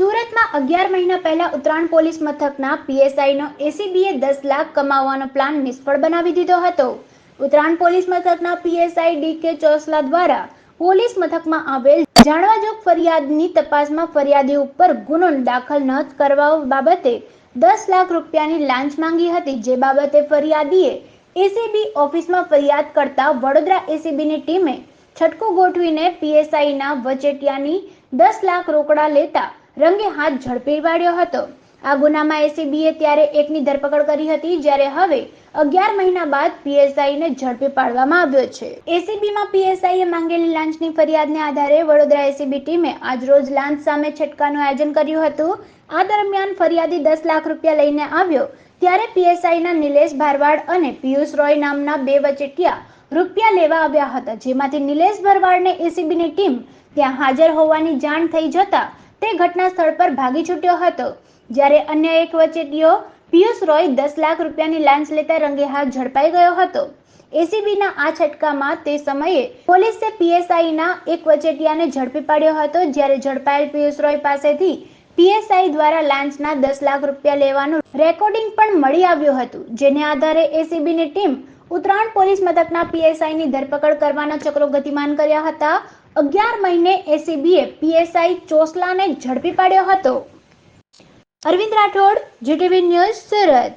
સુરતમાં અગિયાર મહિના પહેલા ઉત્તરાયણ પોલીસ મથકના પીએસઆઈનો એસીબીએ દસ લાખ કમાવવાનો પ્લાન નિષ્ફળ બનાવી દીધો હતો. ઉત્તરાયણ પોલીસ મથકના પીએસઆઈ ડી કે ચોસલા દ્વારા પોલીસ મથકમાં આવેલ જાણવાજોગ ફરિયાદની તપાસમાં ફરિયાદી ઉપર ગુનો દાખલ ન કરવા બાબતે દસ લાખ રૂપિયાની લાંચ માંગી હતી. જે બાબતે ફરિયાદીએ એસીબી ઓફિસમાં ફરિયાદ કરતા વડોદરા એસીબીની ટીમે છટકું ગોઠવીને પીએસઆઈના વચેટિયાની દસ લાખ રોકડા લેતા રંગે હાથ ઝડપી પાડ્યો હતો. આ ગુનામાં એસીબીએ ત્યારે એકની ધરપકડ કરી હતી, જ્યારે હવે અગિયાર મહિના બાદ પીએસઆઈને ઝડપી પાડવામાં આવ્યો છે. એસીબીમાં પીએસઆઈએ માંગેલી લાંચની ફરિયાદને આધારે વડોદરા એસીબી ટીમે આજરોજ લાંચ સામે છટકાનું આયોજન કર્યું હતું. આ દરમિયાન ફરિયાદી દસ લાખ રૂપિયા લઈને આવ્યો, ત્યારે પીએસઆઈના નિલેશ ભારવાડ અને પિયુષ રોય નામના બે વચેટિયા રૂપિયા લેવા આવ્યા હતા, જેમાંથી નિલેશ ભરવાડને એસીબીની ટીમ ત્યાં હાજર હોવાની જાણ થઈ જતા તે ઘટના સ્થળ પર ભાગી છૂટ્યો હતો. જ્યારે અન્ય એક વચેટીઓ પિયુષ રોય દસ લાખ રૂપિયાની લાંચ લેતા રંગે હાથ ઝડપાઈ ગયો હતો. એસીબીના આ છટકામાં તે સમયે પોલીસે પીએસઆઈના એક વચેટિયાને ઝડપી પાડ્યો હતો, જ્યારે ઝડપાયેલ પિયુષ રોય પાસેથી પીએસઆઈ દ્વારા લાંચના દસ લાખ રૂપિયા લેવાનું રેકોર્ડિંગ પણ મળી આવ્યું હતું, જેને આધારે એસીબીની ટીમ ઉત્તરાયણ પોલીસ મથકના પીએસઆઈની ધરપકડ કરવાના ચક્રો ગતિમાન કર્યા હતા. અગિયાર મહિને એસીબીએ પીએસઆઈ ચોસલાને ઝડપી પાડ્યો હતો. Arvind Rathod GTV news Surat.